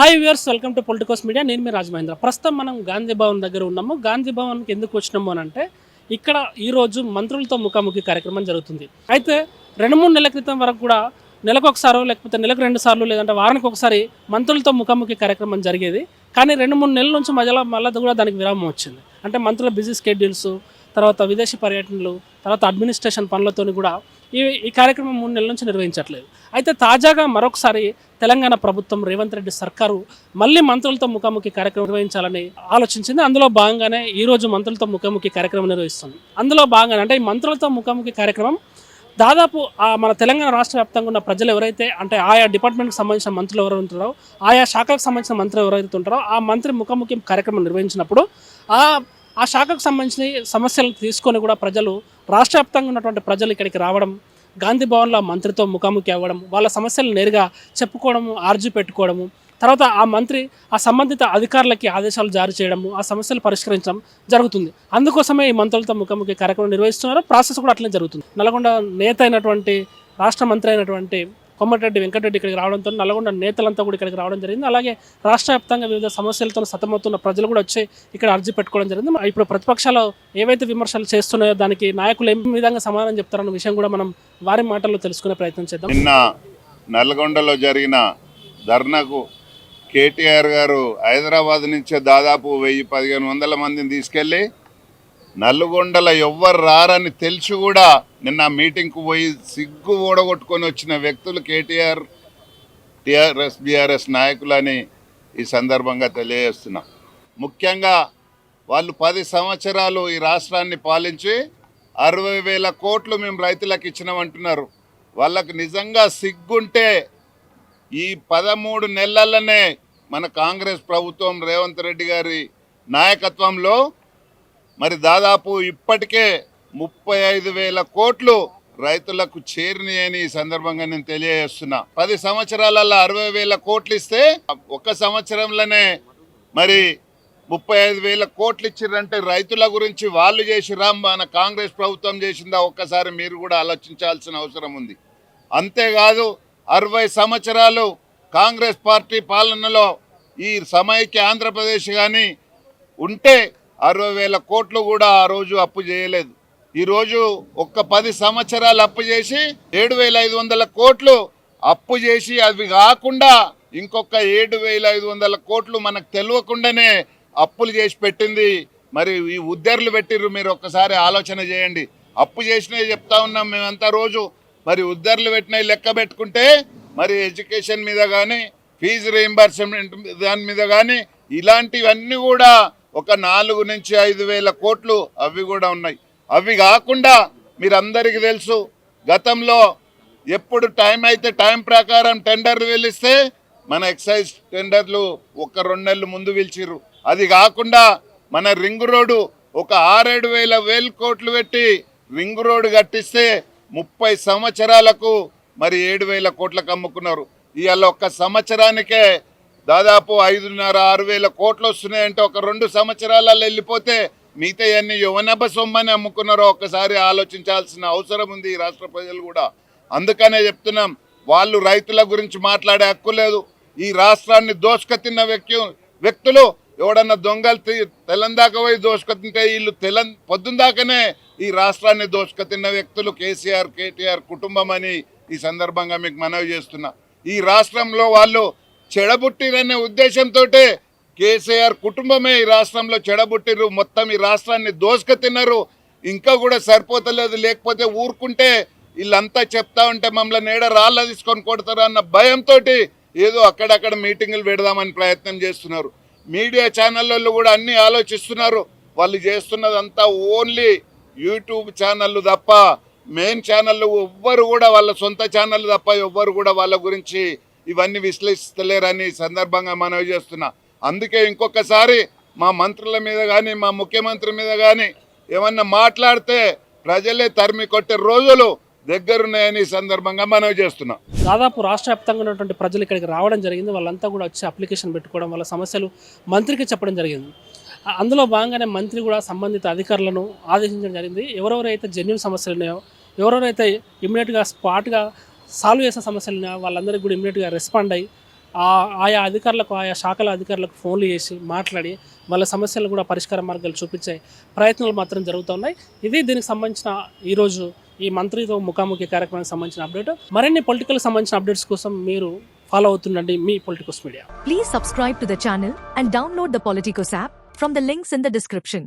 Hi viewers welcome to politicos media నేను మీ రాజమహేంద్ర. ప్రస్తుతం మనం గాంధీ భవన్ దగ్గర ఉన్నాము. గాంధీ భవన్కి ఎందుకు వచ్చినాము అని అంటే ఇక్కడ ఈరోజు మంత్రులతో ముఖాముఖి కార్యక్రమం జరుగుతుంది. అయితే రెండు మూడు నెలల క్రితం వరకు కూడా నెలకు ఒకసారో లేకపోతే నెలకు రెండు సార్లు లేదంటే వారానికి ఒకసారి మంత్రులతో ముఖాముఖి కార్యక్రమం జరిగేది. కానీ రెండు మూడు నెలల నుంచి మధ్యలో మళ్ళీ కూడా దానికి విరామం వచ్చింది. అంటే మంత్రుల బిజీ స్కెడ్యూల్స్ తర్వాత విదేశీ పర్యటనలు తర్వాత అడ్మినిస్ట్రేషన్ పనులతోని కూడా ఈ ఈ కార్యక్రమం మూడు నెలల నుంచి నిర్వహించట్లేదు. అయితే తాజాగా మరొకసారి తెలంగాణ ప్రభుత్వం రేవంత్ రెడ్డి సర్కారు మళ్ళీ మంత్రులతో ముఖాముఖి కార్యక్రమం నిర్వహించాలని ఆలోచించింది. అందులో భాగంగానే ఈ రోజు మంత్రులతో ముఖాముఖి కార్యక్రమం నిర్వహిస్తుంది. అందులో భాగంగానే అంటే ఈ మంత్రులతో ముఖాముఖి కార్యక్రమం దాదాపు మన తెలంగాణ రాష్ట్ర వ్యాప్తంగా ఉన్న ప్రజలు ఎవరైతే అంటే ఆయా డిపార్ట్మెంట్కి సంబంధించిన మంత్రులు ఎవరు ఉంటారో ఆయా శాఖకు సంబంధించిన మంత్రులు ఎవరైతే ఉంటారో ఆ మంత్రి ముఖాముఖి కార్యక్రమం నిర్వహించినప్పుడు ఆ ఆ శాఖకు సంబంధించిన సమస్యలను తీసుకొని కూడా ప్రజలు రాష్ట్ర వ్యాప్తంగా ఉన్నటువంటి ప్రజలు ఇక్కడికి రావడం గాంధీ భవన్లో మంత్రితో ముఖాముఖి అవ్వడం వాళ్ళ సమస్యలు నేరుగా చెప్పుకోవడము ఆర్జీ పెట్టుకోవడము తర్వాత ఆ మంత్రి ఆ సంబంధిత అధికారులకి ఆదేశాలు జారీ చేయడము ఆ సమస్యలు పరిష్కరించడం జరుగుతుంది. అందుకోసమే ఈ మంత్రులతో ముఖాముఖి కార్యక్రమం నిర్వహిస్తున్నారు. ప్రాసెస్ కూడా అట్లనే జరుగుతుంది. నల్గొండ నేత అయినటువంటి రాష్ట్ర మంత్రి అయినటువంటి కొమ్మటిరెడ్డి వెంకటరెడ్డి ఇక్కడికి రావడంతో నల్గొండ నేతలంతా కూడా ఇక్కడికి రావడం జరిగింది. అలాగే రాష్ట్ర వ్యాప్తంగా వివిధ సమస్యలతో సతమవుతున్న ప్రజలు కూడా వచ్చి ఇక్కడ అర్జీ పెట్టుకోవడం జరిగింది. ఇప్పుడు ప్రతిపక్షాలు ఏవైతే విమర్శలు చేస్తున్నాయో దానికి నాయకులు ఏ విధంగా సమాధానం చెప్తారన్న విషయం కూడా మనం వారి మాటల్లో తెలుసుకునే ప్రయత్నం చేద్దాం. నిన్న నల్గొండలో జరిగిన ధర్నాకు కేటీఆర్ గారు హైదరాబాద్ నుంచే దాదాపు వెయ్యి పదిహేను వందల మందిని తీసుకెళ్ళి నల్గొండల ఎవ్వరు రారని తెలిసి కూడా నిన్న మీటింగ్కు పోయి సిగ్గు ఓడగొట్టుకొని వచ్చిన వ్యక్తులు కేటీఆర్ టిఆర్ఎస్ బీఆర్ఎస్ నాయకులని ఈ సందర్భంగా తెలియజేస్తున్నాం. ముఖ్యంగా వాళ్ళు పది సంవత్సరాలు ఈ రాష్ట్రాన్ని పాలించి అరవై వేల కోట్లు మేము రైతులకు ఇచ్చినామంటున్నారు వాళ్ళకు నిజంగా సిగ్గుంటే ఈ పదమూడు నెలలనే మన కాంగ్రెస్ ప్రభుత్వం రేవంత్ రెడ్డి గారి నాయకత్వంలో మరి దాదాపు ఇప్పటికే ముప్పై ఐదు వేల కోట్లు రైతులకు చేరినాయని ఈ సందర్భంగా నేను తెలియజేస్తున్నా. పది సంవత్సరాలలో అరవై వేల కోట్లు ఇస్తే ఒక సంవత్సరంలోనే మరి ముప్పై ఐదు వేల కోట్లు ఇచ్చిర్రంటే రైతుల గురించి వాళ్ళు చేసిరా మన కాంగ్రెస్ ప్రభుత్వం చేసిందా ఒక్కసారి మీరు కూడా ఆలోచించాల్సిన అవసరం ఉంది. అంతేకాదు అరవై సంవత్సరాలు కాంగ్రెస్ పార్టీ పాలనలో ఈ సమైక్య ఆంధ్రప్రదేశ్ కానీ ఉంటే అరవై వేల కోట్లు కూడా ఆ రోజు అప్పు చేయలేదు. ఈరోజు ఒక్క పది సంవత్సరాలు అప్పు చేసి ఏడు వేల ఐదు వందల కోట్లు అప్పు చేసి అవి కాకుండా ఇంకొక ఏడు వేల ఐదు వందల కోట్లు మనకు తెలియకుండానే అప్పులు చేసి పెట్టింది. మరి ఈ ఉద్దర్లు పెట్టిర్రు మీరు ఒక్కసారి ఆలోచన చేయండి. అప్పు చేసినవి చెప్తా ఉన్నాం మేమంతా రోజు. మరి ఉద్దర్లు పెట్టినవి లెక్క పెట్టుకుంటే మరి ఎడ్యుకేషన్ మీద కానీ ఫీజు రీయింబర్స్మెంట్ దాని మీద కానీ ఇలాంటివన్నీ కూడా ఒక నాలుగు నుంచి ఐదు వేల కోట్లు అవి కూడా ఉన్నాయి. అవి కాకుండా మీరందరికీ తెలుసు గతంలో ఎప్పుడు టైం అయితే టైం ప్రకారం టెండర్లు పిలిస్తే మన ఎక్సైజ్ టెండర్లు ఒక రెండు నెలలు ముందు పిలిచిర్రు అది కాకుండా మన రింగ్ రోడ్డు ఒక ఆరేడు వేల వేల కోట్లు పెట్టి రింగ్ రోడ్డు కట్టిస్తే ముప్పై సంవత్సరాలకు మరి ఏడు వేల కోట్లకు అమ్ముకున్నారు. ఇవాళ ఒక్క సంవత్సరానికే దాదాపు ఐదున్నర ఆరు వేల కోట్లు వస్తున్నాయంటే ఒక రెండు సంవత్సరాలలో వెళ్ళిపోతే మిగతా అన్ని యువనభ సొమ్మని అమ్ముకున్నారో ఒక్కసారి ఆలోచించాల్సిన అవసరం ఉంది ఈ రాష్ట్ర ప్రజలు కూడా. అందుకనే చెప్తున్నాం వాళ్ళు రైతుల గురించి మాట్లాడే హక్కు లేదు. ఈ రాష్ట్రాన్ని దోసుక తిన్న వ్యక్తి వ్యక్తులు ఎవడన్నా దొంగలు తెలందాక పోయి దోసుక తింటే వీళ్ళు తెలం పొద్దున్న దాకానే ఈ రాష్ట్రాన్ని దోసుక తిన్న వ్యక్తులు కేసీఆర్ కేటీఆర్ కుటుంబం అని ఈ సందర్భంగా మీకు మనవి చేస్తున్నా. ఈ రాష్ట్రంలో వాళ్ళు చెడబుట్టిరనే ఉద్దేశంతో కేసీఆర్ కుటుంబమే ఈ రాష్ట్రంలో చెడబుట్టిరు మొత్తం ఈ రాష్ట్రాన్ని దోసుక తిన్నారు ఇంకా కూడా సరిపోతలేదు. లేకపోతే ఊరుకుంటే వీళ్ళంతా చెప్తా ఉంటే మమ్మల్ని నేడ రాళ్ళ తీసుకొని కొడతారు అన్న భయంతో ఏదో అక్కడక్కడ మీటింగులు పెడదామని ప్రయత్నం చేస్తున్నారు. మీడియా ఛానళ్ళల్లో కూడా అన్ని ఆలోచిస్తున్నారు. వాళ్ళు చేస్తున్నదంతా ఓన్లీ యూట్యూబ్ ఛానళ్ళు తప్ప మెయిన్ ఛానళ్ళు ఎవ్వరు కూడా వాళ్ళ సొంత ఛానళ్ళు తప్ప ఎవ్వరు కూడా వాళ్ళ గురించి ఇవన్నీ విశ్లేషిస్తలేరని సందర్భంగా మనవి చేస్తున్నా. అందుకే ఇంకొకసారి మా మంత్రుల మీద కానీ మా ముఖ్యమంత్రి మీద కానీ ఏమన్నా మాట్లాడితే ప్రజలే తరిమి కొట్టే రోజులు దగ్గరున్నాయని సందర్భంగా మనవి చేస్తున్నా. దాదాపు రాష్ట్ర వ్యాప్తంగా ఉన్నటువంటి ప్రజలు ఇక్కడికి రావడం జరిగింది. వాళ్ళంతా కూడా వచ్చి అప్లికేషన్ పెట్టుకోవడం వాళ్ళ సమస్యలు మంత్రికి చెప్పడం జరిగింది. అందులో భాగంగానే మంత్రి కూడా సంబంధిత అధికారులను ఆదేశించడం జరిగింది. ఎవరెవరైతే జెన్యున్ సమస్యలు ఉన్నాయో ఎవరెవరైతే ఇమ్మీడియట్గా స్పాట్గా సాల్వ్ చేసే సమస్యలు వాళ్ళందరికీ కూడా ఇమ్మీడియట్గా రెస్పాండ్ అయ్యి ఆ ఆయా అధికారులకు ఆయా శాఖల అధికారులకు ఫోన్లు చేసి మాట్లాడి వాళ్ళ సమస్యలు కూడా పరిష్కార మార్గాలు చూపించే ప్రయత్నాలు మాత్రం జరుగుతున్నాయి ఇది దీనికి సంబంధించిన ఈరోజు ఈ మంత్రితో ముఖాముఖి కార్యక్రమానికి సంబంధించిన అప్డేట్ మరిన్ని పొలిటికల్ సంబంధించిన అప్డేట్స్ కోసం మీరు ఫాలో అవుతుండండి మీ politicos media please subscribe to the channel and download the Politicos app from the links in the description